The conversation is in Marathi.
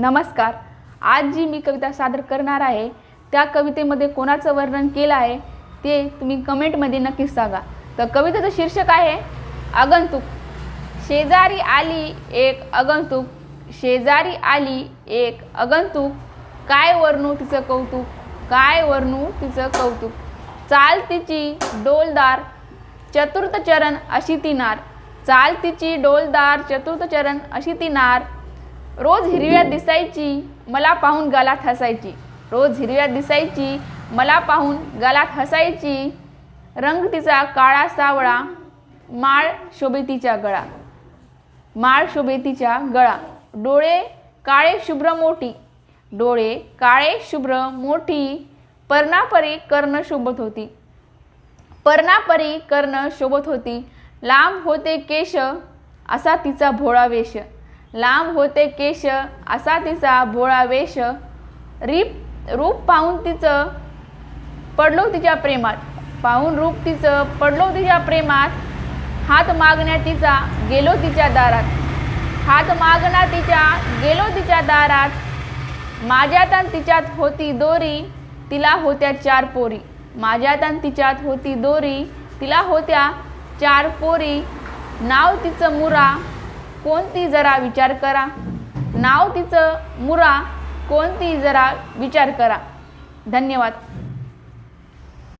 नमस्कार. आज जी मी कविता सादर करणार आहे त्या कवितेमध्ये कोणाचं वर्णन केलं आहे ते तुम्ही कमेंटमध्ये नक्कीच सांगा. तर कवितेचं शीर्षक आहे आगंतुक शेजारी आली एक अगंतुक. शेजारी आली एक अगंतुक. काय वर्णू तिचं कौतुक? काय वर्णू तिचं कौतुक? चाल तिची डोलदार चतुर्थ चरण अशी ती नार चाल तिची डोलदार चतुर्थ चरण अशी ती नार रोज हिरव्या दिसायची मला पाहून गालात हसायची. रोज हिरव्या दिसायची मला पाहून गालात हसायची. रंग तिचा काळा सावळा माळ शोभेतीच्या गळा. माळ शोभेतीच्या गळा. डोळे काळे शुभ्र मोठी. डोळे काळे शुभ्र मोठी. पर्णापरी कर्ण शोभत होती. पर्णापरी कर्ण शोभत होती. लांब होते केश असा तिचा भोळा वेश. लांब होते केश असा तिचा भोळा वेश. रीप रूप पाहून तिचं पडलो तिच्या प्रेमात. पाहून रूप तिचं पडलो तिच्या प्रेमात. हात मागण्या तिचा गेलो तिच्या दारात. हात मागणा तिच्या गेलो तिच्या दारात. माझ्यात आणि तिच्यात होती दोरी तिला होत्या चार पोरी. माझ्यात आणि तिच्यात होती दोरी तिला होत्या चार पोरी. नाव तिचं मुरा कोणती जरा विचार करा. नाव तिचं मुरा कोणती जरा विचार करा. धन्यवाद.